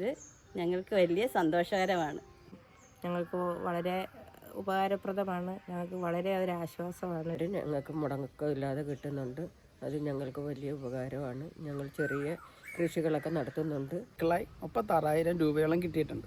ഇത് ഞങ്ങൾക്ക് വലിയ സന്തോഷകരമാണ്. ഞങ്ങൾക്ക് വളരെ ഉപകാരപ്രദമാണ്. ഞങ്ങൾക്ക് വളരെ ഒരു ആശ്വാസമാണ്. ഞങ്ങൾക്ക് മുടക്കമില്ലാതെ കിട്ടുന്നുണ്ട്. അത് ഞങ്ങൾക്ക് വലിയ ഉപകാരമാണ്. ഞങ്ങൾ ചെറിയ കൃഷികളൊക്കെ നടത്തുന്നുണ്ട്. ക്ലൈ മുപ്പത്താറായിരം രൂപയോളം കിട്ടിയിട്ടുണ്ട്.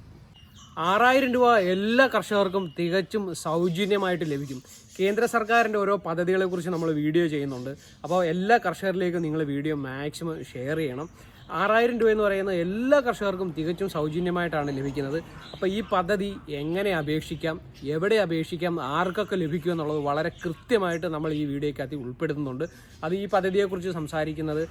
ആറായിരം രൂപ എല്ലാ കർഷകർക്കും തികച്ചും സൗജന്യമായിട്ട് ലഭിക്കും. കേന്ദ്ര സർക്കാരിന്റെ ഓരോ പദ്ധതികളെക്കുറിച്ച് നമ്മൾ വീഡിയോ ചെയ്യുന്നുണ്ട്. അപ്പോൾ എല്ലാ കർഷകരിലേക്കും നിങ്ങൾ വീഡിയോ മാക്സിമം ഷെയർ ചെയ്യണം. ആറായിരം രൂപ എന്ന് പറയുന്ന എല്ലാ കർഷകർക്കും തികച്ചും സൗജന്യമായിട്ടാണ് ലഭിക്കുന്നത്. അപ്പോൾ ഈ പദ്ധതി എങ്ങനെ അപേക്ഷിക്കാം എവിടെ അപേക്ഷിക്കാം ആർക്കൊക്കെ ലഭിക്കും എന്നുള്ളത് വളരെ കൃത്യമായിട്ട് നമ്മൾ ഈ വീഡിയോക്കകത്ത് ഉൾപ്പെടുത്തുന്നുണ്ട്. അത് ഈ പദ്ധതിയെക്കുറിച്ച് സംസാരിക്കുന്നത്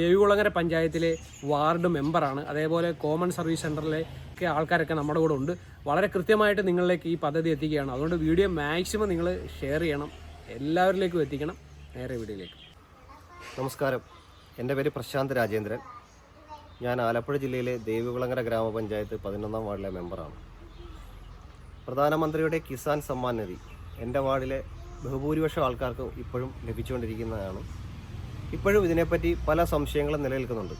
ദേവികുളങ്ങര പഞ്ചായത്തിലെ വാർഡ് മെമ്പറാണ്. അതേപോലെ കോമൺ സർവീസ് സെന്ററിലെ ഒക്കെ ആൾക്കാരൊക്കെ നമ്മുടെ കൂടെ ഉണ്ട്. വളരെ കൃത്യമായിട്ട് നിങ്ങളിലേക്ക് ഈ പദ്ധതി എത്തിക്കുകയാണ്. അതുകൊണ്ട് വീഡിയോ മാക്സിമം നിങ്ങൾ ഷെയർ ചെയ്യണം. എല്ലാവരിലേക്കും എത്തിക്കണം. നേരെ വീഡിയോയിലേക്ക്. നമസ്കാരം. എന്റെ പേര് പ്രശാന്ത് രാജേന്ദ്രൻ. ഞാൻ ആലപ്പുഴ ജില്ലയിലെ ദേവികുളങ്ങര ഗ്രാമപഞ്ചായത്ത് പതിനൊന്നാം വാർഡിലെ മെമ്പറാണ്. പ്രധാനമന്ത്രിയുടെ കിസാൻ സമ്മാൻ നിധി എന്റെ വാർഡിലെ ബഹുഭൂരിപക്ഷം ആൾക്കാർക്കും ഇപ്പോഴും ലഭിച്ചുകൊണ്ടിരിക്കുന്നതാണ്. ഇപ്പോഴും ഇതിനെപ്പറ്റി പല സംശയങ്ങളും നിലനിൽക്കുന്നുണ്ട്.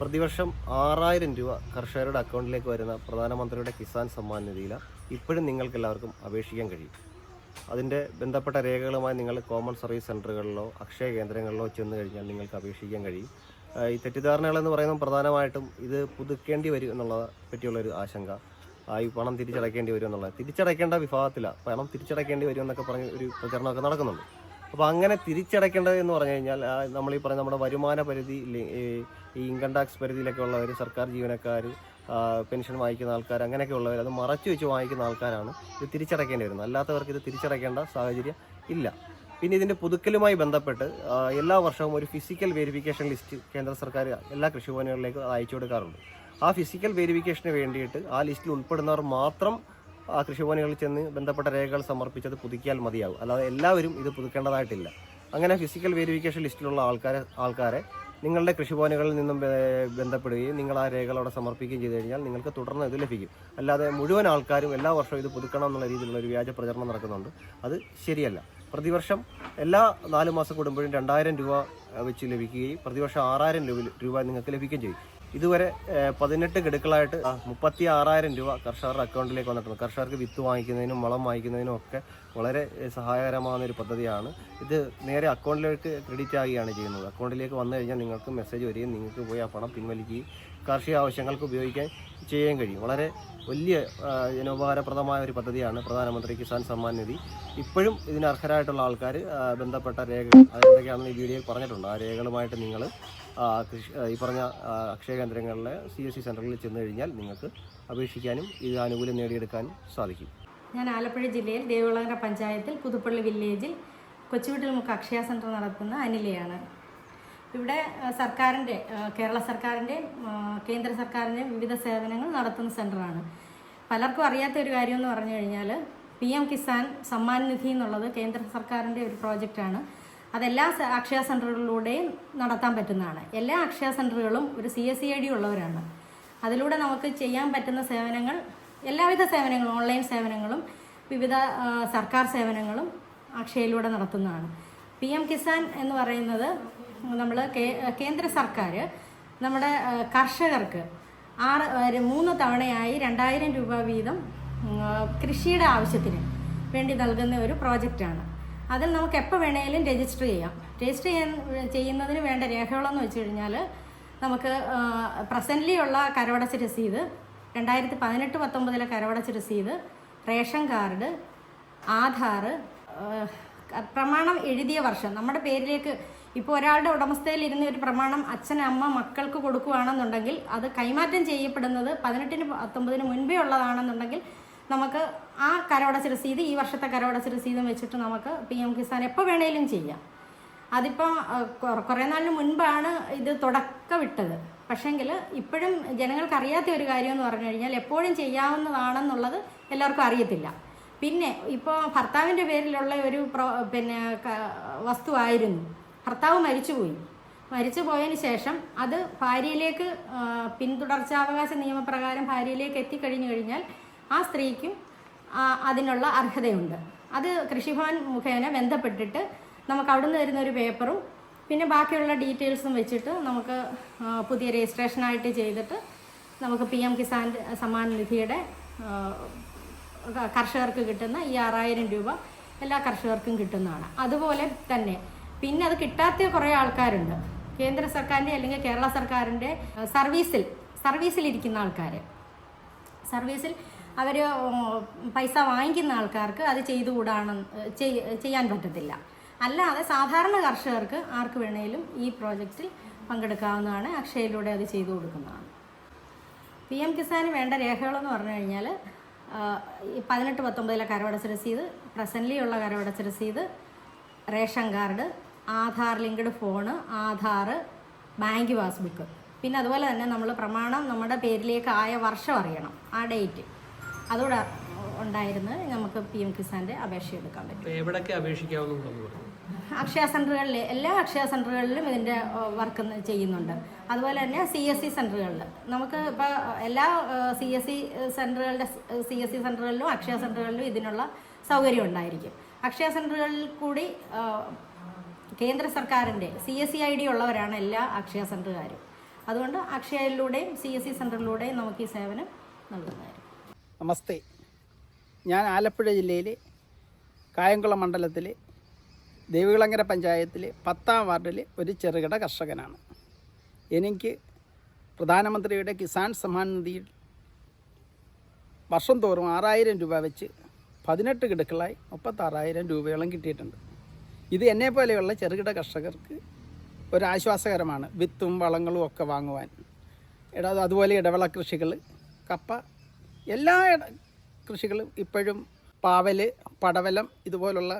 പ്രതിവർഷം ആറായിരം രൂപ കർഷകരുടെ അക്കൗണ്ടിലേക്ക് വരുന്ന പ്രധാനമന്ത്രിയുടെ കിസാൻ സമ്മാൻ നിധിയിലാണ് ഇപ്പോഴും നിങ്ങൾക്കെല്ലാവർക്കും അപേക്ഷിക്കാൻ കഴിയും. അതിന്റെ ബന്ധപ്പെട്ട രേഖകളുമായി നിങ്ങൾ കോമൺ സർവീസ് സെന്ററുകളിലോ അക്ഷയ കേന്ദ്രങ്ങളിലോ ചെന്ന് കഴിഞ്ഞാൽ നിങ്ങൾക്ക് അപേക്ഷിക്കാൻ കഴിയും. ഈ തെറ്റിദ്ധാരണകളെന്ന് പറയുന്നത് പ്രധാനമായിട്ടും ഇത് പുതുക്കേണ്ടി വരും എന്നുള്ളതെ പറ്റിയുള്ളൊരു ആശങ്ക. ഈ പണം തിരിച്ചടയ്ക്കേണ്ടി വരും എന്നുള്ളത്. തിരിച്ചടയ്ക്കേണ്ട വിഭാഗത്തിലാണ് പണം തിരിച്ചടയ്ക്കേണ്ടി വരും എന്നൊക്കെ പറഞ്ഞ് ഒരു പ്രചരണമൊക്കെ നടക്കുന്നുണ്ട്. അപ്പോൾ അങ്ങനെ തിരിച്ചടയ്ക്കേണ്ടത് എന്ന് പറഞ്ഞു കഴിഞ്ഞാൽ നമ്മൾ ഈ പറഞ്ഞ നമ്മുടെ വരുമാന പരിധി ഈ ഇൻകം ടാക്സ് പരിധിയിലൊക്കെ ഉള്ളവർ സർക്കാർ ജീവനക്കാർ പെൻഷൻ വാങ്ങിക്കുന്ന ആൾക്കാർ അങ്ങനെയൊക്കെ അത് മറച്ചു വെച്ച് വാങ്ങിക്കുന്ന ആൾക്കാരാണ്. ഇത് തിരിച്ചടയ്ക്കേണ്ടി വരുന്നത്. അല്ലാത്തവർക്ക് ഇത് തിരിച്ചടയ്ക്കേണ്ട സാഹചര്യം ഇല്ല. പിന്നെ ഇതിന്റെ പുതുക്കലുമായി ബന്ധപ്പെട്ട് എല്ലാ വർഷവും ഒരു ഫിസിക്കൽ വെരിഫിക്കേഷൻ ലിസ്റ്റ് കേന്ദ്ര സർക്കാർ എല്ലാ കൃഷിഭവനുകളിലേക്ക് അയച്ചു കൊടുക്കാറുണ്ട്. ആ ഫിസിക്കൽ വെരിഫിക്കേഷന് വേണ്ടിയിട്ട് ആ ലിസ്റ്റിൽ ഉൾപ്പെടുന്നവർ മാത്രം ആ കൃഷിഭവനുകളിൽ ചെന്ന് ബന്ധപ്പെട്ട രേഖകൾ സമർപ്പിച്ചത് പുതുക്കിയാൽ മതിയാകും. അല്ലാതെ എല്ലാവരും ഇത് പുതുക്കേണ്ടതായിട്ടില്ല. അങ്ങനെ ഫിസിക്കൽ വെരിഫിക്കേഷൻ ലിസ്റ്റിലുള്ള ആൾക്കാരെ ആൾക്കാരെ നിങ്ങളുടെ കൃഷിഭവനുകളിൽ നിന്നും ബന്ധപ്പെടുകയും നിങ്ങൾ ആ രേഖകൾ അവിടെ സമർപ്പിക്കുകയും ചെയ്തു കഴിഞ്ഞാൽ നിങ്ങൾക്ക് തുടർന്ന് ഇത് ലഭിക്കും. അല്ലാതെ മുഴുവൻ ആൾക്കാരും എല്ലാ വർഷവും ഇത് പുതുക്കണം എന്നുള്ള രീതിയിലുള്ള ഒരു വ്യാജ പ്രചരണം നടക്കുന്നുണ്ട്. അത് ശരിയല്ല. പ്രതിവർഷം എല്ലാ നാല് മാസം കൂടുമ്പോഴും രണ്ടായിരം രൂപ വെച്ച് ലഭിക്കുകയും പ്രതിവർഷം ആറായിരം രൂപ നിങ്ങൾക്ക് ലഭിക്കുകയും ചെയ്യും. ഇതുവരെ പതിനെട്ട് ഗഡുക്കളായിട്ട് മുപ്പത്തി ആറായിരം രൂപ കർഷകരുടെ അക്കൗണ്ടിലേക്ക് വന്നിട്ടുണ്ട്. കർഷകർക്ക് വിത്ത് വാങ്ങിക്കുന്നതിനും വളം വാങ്ങിക്കുന്നതിനും ഒക്കെ വളരെ സഹായകരമാകുന്ന ഒരു പദ്ധതിയാണ്. ഇത് നേരെ അക്കൗണ്ടിലേക്ക് ക്രെഡിറ്റ് ആകുകയാണ് ചെയ്യുന്നത്. അക്കൗണ്ടിലേക്ക് വന്നു കഴിഞ്ഞാൽ നിങ്ങൾക്ക് മെസ്സേജ് വരികയും നിങ്ങൾക്ക് പോയി ആ പണം പിൻവലിക്കുകയും കാർഷിക ആവശ്യങ്ങൾക്ക് ഉപയോഗിക്കാൻ ചെയ്യാൻ കഴിയും. വളരെ വലിയ ജനോപകാരപ്രദമായ ഒരു പദ്ധതിയാണ് പ്രധാനമന്ത്രി കിസാൻ സമ്മാൻ നിധി. ഇപ്പോഴും ഇതിന് അർഹരായിട്ടുള്ള ആൾക്കാർ ബന്ധപ്പെട്ട രേഖകൾ അതെന്തൊക്കെയാണെന്ന് ഈ വീഡിയോയിൽ പറഞ്ഞിട്ടുണ്ട്. ആ രേഖകളുമായിട്ട് നിങ്ങൾ ഈ പറഞ്ഞ അക്ഷയ കേന്ദ്രങ്ങളിലെ സി എസ് സി ചെന്ന് കഴിഞ്ഞാൽ നിങ്ങൾക്ക് അപേക്ഷിക്കാനും ഇത് ആനുകൂല്യം നേടിയെടുക്കാനും സാധിക്കും. ഞാൻ ആലപ്പുഴ ജില്ലയിൽ ദേവികുളങ്ങര പഞ്ചായത്തിൽ പുതുപ്പള്ളി വില്ലേജിൽ കൊച്ചുവീട്ടിൽ നമുക്ക് അക്ഷയ സെന്റർ നടത്തുന്ന അനിലയാണ്. ഇവിടെ സർക്കാരിന്റെ സർക്കാരിന്റെ കേരള സർക്കാരിന്റെ കേന്ദ്ര സർക്കാരിന്റെ വിവിധ സേവനങ്ങൾ നടത്തുന്ന സെന്ററാണ് പലർക്കും അറിയാത്ത ഒരു കാര്യം എന്ന് പറഞ്ഞു കഴിഞ്ഞാൽ പി എം കിസാൻ സമ്മാൻ നിധി എന്നുള്ളത് കേന്ദ്ര സർക്കാരിന്റെ ഒരു പ്രോജക്റ്റാണ്. അതെല്ലാ അക്ഷയ സെന്ററുകളിലൂടെയും നടത്താൻ പറ്റുന്നതാണ്. എല്ലാ അക്ഷയ സെന്ററുകളും ഒരു C S C I D ഉള്ളവരാണ്. അതിലൂടെ നമുക്ക് ചെയ്യാൻ പറ്റുന്ന സേവനങ്ങൾ എല്ലാവിധ സേവനങ്ങളും ഓൺലൈൻ സേവനങ്ങളും വിവിധ സർക്കാർ സേവനങ്ങളും അക്ഷയയിലൂടെ നടത്തുന്നതാണ്. പി എം കിസാൻ എന്ന് പറയുന്നത് നമ്മൾ കേന്ദ്ര സർക്കാർ നമ്മുടെ കർഷകർക്ക് ആറ് മൂന്ന് തവണയായി രണ്ടായിരം രൂപ വീതം കൃഷിയുടെ ആവശ്യത്തിന് വേണ്ടി നൽകുന്ന ഒരു പ്രോജക്റ്റാണ്. അതിൽ നമുക്ക് എപ്പോൾ വേണേലും രജിസ്റ്റർ ചെയ്യാം. രജിസ്റ്റർ ചെയ്യാൻ ചെയ്യുന്നതിന് വേണ്ട രേഖകളെന്ന് വെച്ച് കഴിഞ്ഞാൽ നമുക്ക് പ്രസന്റ്ലി ഉള്ള കരവടച്ച രസീത് രണ്ടായിരത്തി പതിനെട്ട് പത്തൊമ്പതിലെ കരവടച്ച രസീത് റേഷൻ കാർഡ് ആധാർ പ്രമാണം എഴുതിയ വർഷം. നമ്മുടെ പേരിലേക്ക് ഇപ്പോൾ ഒരാളുടെ ഉടമസ്ഥയിൽ ഇരുന്ന ഒരു പ്രമാണം അച്ഛൻ അമ്മ മക്കൾക്ക് കൊടുക്കുകയാണെന്നുണ്ടെങ്കിൽ അത് കൈമാറ്റം ചെയ്യപ്പെടുന്നത് പതിനെട്ടിന് പത്തൊമ്പതിന് മുൻപേ ഉള്ളതാണെന്നുണ്ടെങ്കിൽ നമുക്ക് ആ കരോടച്ച രസീത് ഈ വർഷത്തെ കരോടച്ച രസീതും വെച്ചിട്ട് നമുക്ക് പി എം കിസാൻ എപ്പോൾ വേണേലും ചെയ്യാം. അതിപ്പോൾ കുറേ നാളിന് മുൻപാണ് ഇത് തുടക്കമിട്ടത് പക്ഷേങ്കിൽ ഇപ്പോഴും ജനങ്ങൾക്ക് അറിയാത്ത ഒരു കാര്യം എന്ന് പറഞ്ഞു കഴിഞ്ഞാൽ എപ്പോഴും ചെയ്യാവുന്നതാണെന്നുള്ളത് എല്ലാവർക്കും അറിയത്തില്ല. പിന്നെ ഇപ്പോൾ ഭർത്താവിന്റെ പേരിലുള്ള ഒരു പിന്നെ വസ്തുവായിരുന്നു. ഭർത്താവ് മരിച്ചുപോയി. മരിച്ചു പോയതിന് ശേഷം അത് ഭാര്യയിലേക്ക് പിന്തുടർച്ചാവകാശ നിയമപ്രകാരം ഭാര്യയിലേക്ക് എത്തിക്കഴിഞ്ഞു കഴിഞ്ഞാൽ ആ സ്ത്രീക്കും അതിനുള്ള അർഹതയുണ്ട്. അത് കൃഷിഭവൻ മുഖേന ബന്ധപ്പെട്ടിട്ട് നമുക്ക് അവിടുന്ന് തരുന്ന ഒരു പേപ്പറും പിന്നെ ബാക്കിയുള്ള ഡീറ്റെയിൽസും വെച്ചിട്ട് നമുക്ക് പുതിയ രജിസ്ട്രേഷനായിട്ട് ചെയ്തിട്ട് നമുക്ക് പി എം കിസാൻ സമ്മാൻ നിധിയുടെ കർഷകർക്ക് കിട്ടുന്ന ഈ ആറായിരം രൂപ എല്ലാ കർഷകർക്കും കിട്ടുന്നതാണ്. അതുപോലെ തന്നെ പിന്നെ അത് കിട്ടാത്ത കുറേ ആൾക്കാരുണ്ട്. കേന്ദ്ര സർക്കാരിന്റെ അല്ലെങ്കിൽ കേരള സർക്കാരിന്റെ സർവീസിൽ സർവീസിലിരിക്കുന്ന ആൾക്കാർ സർവീസിൽ അവർ പൈസ വാങ്ങിക്കുന്ന ആൾക്കാർക്ക് അത് ചെയ്തുകൂടാണ് ചെയ്- ചെയ്യാൻ പറ്റത്തില്ല. അല്ലാതെ സാധാരണ കർഷകർക്ക് ആർക്ക് വേണേലും ഈ പ്രോജക്റ്റിൽ പങ്കെടുക്കാവുന്നതാണ്. അക്ഷയയിലൂടെ അത് ചെയ്തു കൊടുക്കുന്നതാണ്. പി എം കിസാന് വേണ്ട രേഖകളെന്ന് പറഞ്ഞു കഴിഞ്ഞാൽ പതിനെട്ട് പത്തൊമ്പതിലെ കരവടച്ച രസീത് പ്രസന്റ്ലി ഉള്ള കരവടച്ച രസീത് ration card Aadhaar linked phone Aadhaar bank passbook. പിന്നെ അതുപോലെ തന്നെ നമ്മൾ പ്രമാണം നമ്മുടെ പേരിലേക്ക് ആയ വർഷം അറിയണം ആ ഡേറ്റ്. അതുകൂടെ ഉണ്ടായിരുന്ന് നമുക്ക് പി എം കിസാന്റെ അപേക്ഷ എടുക്കാൻ പറ്റും. എവിടെയൊക്കെ പറഞ്ഞു? അക്ഷയ സെന്ററുകളിൽ എല്ലാ അക്ഷയ സെന്ററുകളിലും ഇതിന്റെ വർക്ക് ചെയ്യുന്നുണ്ട്. അതുപോലെ തന്നെ സി എസ് സി സെന്ററുകളിൽ നമുക്ക് ഇപ്പോൾ എല്ലാ സി എസ് സി സെന്ററുകളുടെ സി എസ് സി സെന്ററുകളിലും അക്ഷയ സെന്ററുകളിലും ഇതിനുള്ള സൗകര്യം ഉണ്ടായിരിക്കും. അക്ഷയ സെന്ററുകളിൽ കൂടി കേന്ദ്ര സർക്കാരിന്റെ C S C I D ഉള്ളവരാണ് എല്ലാ അക്ഷയ സെന്ററുകാരും അതുകൊണ്ട് അക്ഷയയിലൂടെയും സി എസ് സി സെന്ററിലൂടെയും നമുക്ക് ഈ സേവനം നൽകുന്നതായിരിക്കും. നമസ്തേ. ഞാൻ ആലപ്പുഴ ജില്ലയിലെ കായംകുളം മണ്ഡലത്തിലെ ദേവികുളങ്ങര പഞ്ചായത്തിലെ പത്താം വാർഡിൽ ഒരു ചെറുകിട കർഷകനാണ്. എനിക്ക് പ്രധാനമന്ത്രിയുടെ കിസാൻ സമ്മാൻ നിധിയിൽ വർഷം തോറും ആറായിരം രൂപ വെച്ച് പതിനെട്ട് ഗഡുക്കളായി മുപ്പത്താറായിരം രൂപയോളം കിട്ടിയിട്ടുണ്ട്. ഇത് എന്നെ പോലെയുള്ള ചെറുകിട കർഷകർക്ക് ഒരാശ്വാസകരമാണ് വിത്തും വളങ്ങളും ഒക്കെ വാങ്ങുവാൻ. ഇട അതുപോലെ ഇടവിള കൃഷികൾ കപ്പ എല്ലാ കൃഷികളും ഇപ്പോഴും പാവൽ പടവലം ഇതുപോലുള്ള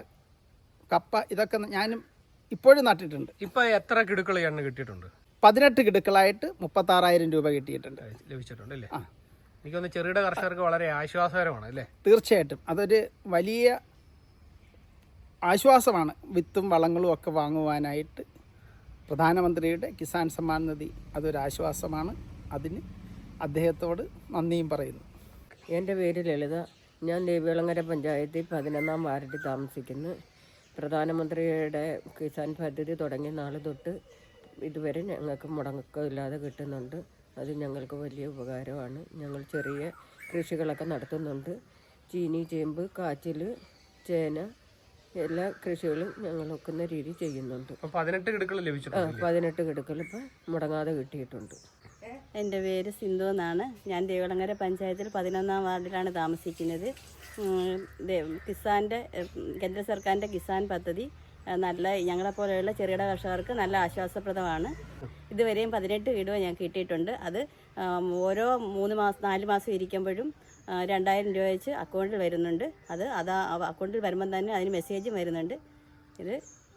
കപ്പ ഇതൊക്കെ ഞാനും ഇപ്പോഴും നട്ടിട്ടുണ്ട്. ഇപ്പൊ എത്ര കിടുക്കൾ എണ്ണ കിട്ടിയിട്ടുണ്ട്? പതിനെട്ട് കിടുക്കളായിട്ട് മുപ്പത്താറായിരം രൂപ കിട്ടിയിട്ടുണ്ട്. ലഭിച്ചിട്ടുണ്ട് അല്ലേ? ആ. എനിക്കൊന്ന് ചെറുകിട കർഷകർക്ക് വളരെ ആശ്വാസകരമാണ് അല്ലേ? തീർച്ചയായിട്ടും. അതൊരു വലിയ ആശ്വാസമാണ്. വിത്തും വളങ്ങളും ഒക്കെ വാങ്ങുവാനായിട്ട് പ്രധാനമന്ത്രിയുടെ കിസാൻ സമ്മാൻ നിധി അതൊരു ആശ്വാസമാണ്. അതിന് അദ്ദേഹത്തോട് നന്ദിയും പറയുന്നു. എന്റെ പേര് ലളിത. ഞാൻ ദേവികുളങ്ങര പഞ്ചായത്തിൽ പതിനൊന്നാം വാർഡിൽ താമസിക്കുന്നു. പ്രധാനമന്ത്രിയുടെ കിസാൻ പദ്ധതി തുടങ്ങിയ നാൾ തൊട്ട് ഇതുവരെ ഞങ്ങൾക്ക് മുടക്കമില്ലാതെ കിട്ടുന്നുണ്ട്. അത് ഞങ്ങൾക്ക് വലിയ ഉപകാരമാണ്. ഞങ്ങൾ ചെറിയ കൃഷികളൊക്കെ നടത്തുന്നുണ്ട്. ചീനി ചേമ്പ് കാച്ചിൽ ചേന എല്ലാ കൃഷികളും ഞങ്ങൾ ഒക്കുന്ന രീതി ചെയ്യുന്നുണ്ട്. പതിനെട്ട് കിടുക്കൾ പതിനെട്ട് കിടുക്കൾ ഇപ്പം മുടങ്ങാതെ കിട്ടിയിട്ടുണ്ട്. എന്റെ പേര് സിന്ധു എന്നാണ്. ഞാൻ ദേവളങ്ങര പഞ്ചായത്തിൽ പതിനൊന്നാം വാർഡിലാണ് താമസിക്കുന്നത്. കിസാന്റെ കേന്ദ്ര സർക്കാരിന്റെ കിസാൻ പദ്ധതി നല്ല ഞങ്ങളെ പോലെയുള്ള ചെറുകിട കർഷകർക്ക് നല്ല ആശ്വാസപ്രദമാണ്. ഇതുവരെയും പതിനെട്ട് വീടുകൾ ഞാൻ കിട്ടിയിട്ടുണ്ട്. അത് ഓരോ മൂന്ന് മാസം നാല് മാസം ഇരിക്കുമ്പോഴും രണ്ടായിരം രൂപ വെച്ച് അക്കൗണ്ടിൽ വരുന്നുണ്ട്. അത് അതാ അക്കൗണ്ടിൽ വരുമ്പം തന്നെ അതിന് മെസ്സേജും വരുന്നുണ്ട്. ഇത്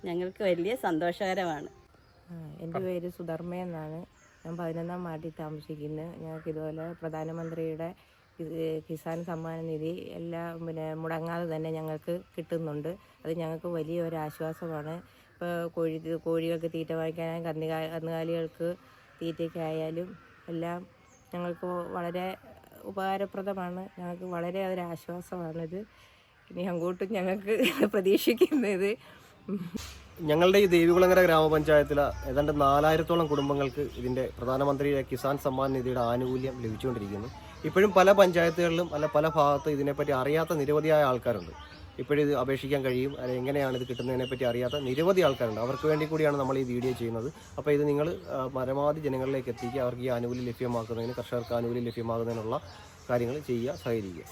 ഞങ്ങൾക്ക് വലിയ സന്തോഷകരമാണ്. എന്റെ പേര് സുധർമ്മ എന്നാണ്. ഞാൻ പതിനൊന്നാം വാർഡിൽ താമസിക്കുന്നത് ഞങ്ങൾക്ക് ഇതുപോലെ പ്രധാനമന്ത്രിയുടെ കിസാൻ സമ്മാന നിധി എല്ലാം പിന്നെ മുടങ്ങാതെ തന്നെ ഞങ്ങൾക്ക് കിട്ടുന്നുണ്ട്. അത് ഞങ്ങൾക്ക് വലിയ ഒരു ആശ്വാസമാണ്. ഇപ്പോൾ കോഴി കോഴികൾക്ക് തീറ്റ വാങ്ങിക്കാനും കന്നുകാ കന്നുകാലികൾക്ക് തീറ്റയ്ക്കായാലും എല്ലാം ഞങ്ങൾക്ക് വളരെ ഉപകാരപ്രദമാണ്. ഞങ്ങൾക്ക് വളരെ ഒരു ആശ്വാസമാണിത്. ഇനി അങ്ങോട്ടും ഞങ്ങൾക്ക് പ്രതീക്ഷിക്കുന്നത്. ഞങ്ങളുടെ ഈ ദേവികുളങ്ങര ഗ്രാമപഞ്ചായത്തിൽ ഏതാണ്ട് നാലായിരത്തോളം കുടുംബങ്ങൾക്ക് ഇതിന്റെ പ്രധാനമന്ത്രിയുടെ കിസാൻ സമ്മാൻ നിധിയുടെ ആനുകൂല്യം ലഭിച്ചുകൊണ്ടിരിക്കുന്നു. ഇപ്പോഴും പല പഞ്ചായത്തുകളിലും അല്ല പല ഭാഗത്തും ഇതിനെപ്പറ്റി അറിയാത്ത നിരവധിയായ ആൾക്കാരുണ്ട്. ഇപ്പോഴും ഇത് അപേക്ഷിക്കാൻ കഴിയും. അല്ലെങ്കിൽ എങ്ങനെയാണ് ഇത് കിട്ടുന്നതിനെ പറ്റി അറിയാത്ത നിരവധി ആൾക്കാരുണ്ട്. അവർക്ക് വേണ്ടി കൂടിയാണ് നമ്മൾ ഈ വീഡിയോ ചെയ്യുന്നത്. അപ്പോൾ ഇത് നിങ്ങൾ പരമാവധി ജനങ്ങളിലേക്ക് എത്തിക്കുക. അവർക്ക് ഈ ആനുകൂല്യം ലഭ്യമാക്കുന്നതിന് കർഷകർക്ക് ആനുകൂല്യം ലഭ്യമാകുന്നതിനുള്ള കാര്യങ്ങൾ ചെയ്യുക സഹകരിക്കുക.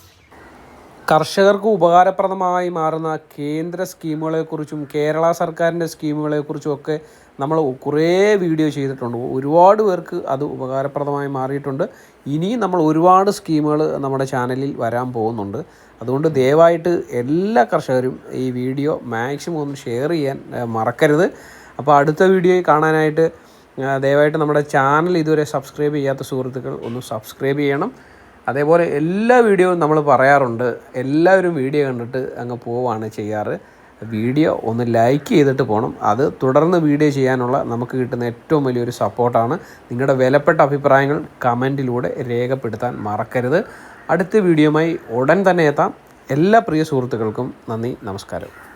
കർഷകർക്ക് ഉപകാരപ്രദമായി മാറുന്ന കേന്ദ്ര സ്കീമുകളെക്കുറിച്ചും കേരള സർക്കാരിന്റെ സ്കീമുകളെക്കുറിച്ചും ഒക്കെ നമ്മൾ കുറേ വീഡിയോ ചെയ്തിട്ടുണ്ട്. ഒരുപാട് പേർക്ക് അത് ഉപകാരപ്രദമായി മാറിയിട്ടുണ്ട്. ഇനിയും നമ്മൾ ഒരുപാട് സ്കീമുകൾ നമ്മുടെ ചാനലിൽ വരാൻ പോകുന്നുണ്ട്. അതുകൊണ്ട് ദയവായിട്ട് എല്ലാ കർഷകരും ഈ വീഡിയോ മാക്സിമം ഒന്ന് ഷെയർ ചെയ്യാൻ മറക്കരുത്. അപ്പോൾ അടുത്ത വീഡിയോ കാണാനായിട്ട് ദയവായിട്ട് നമ്മുടെ ചാനൽ ഇതുവരെ സബ്സ്ക്രൈബ് ചെയ്യാത്ത സുഹൃത്തുക്കൾ ഒന്ന് സബ്സ്ക്രൈബ് ചെയ്യണം. അതേപോലെ എല്ലാ വീഡിയോയും നമ്മൾ പറയാറുണ്ട്. എല്ലാവരും വീഡിയോ കണ്ടിട്ട് അങ്ങ് പോവാണ് ചെയ്യാറ്. വീഡിയോ ഒന്ന് ലൈക്ക് ചെയ്തിട്ട് പോകണം അത് തുടർന്ന് വീഡിയോ ചെയ്യാനുള്ള നമുക്ക് കിട്ടുന്ന ഏറ്റവും വലിയൊരു സപ്പോർട്ടാണ്. നിങ്ങളുടെ വിലപ്പെട്ട അഭിപ്രായങ്ങൾ കമന്റിലൂടെ രേഖപ്പെടുത്താൻ മറക്കരുത്. അടുത്ത വീഡിയോയുമായി ഉടൻ തന്നെ എത്താം. എല്ലാ പ്രിയ സുഹൃത്തുക്കൾക്കും നന്ദി നമസ്കാരം.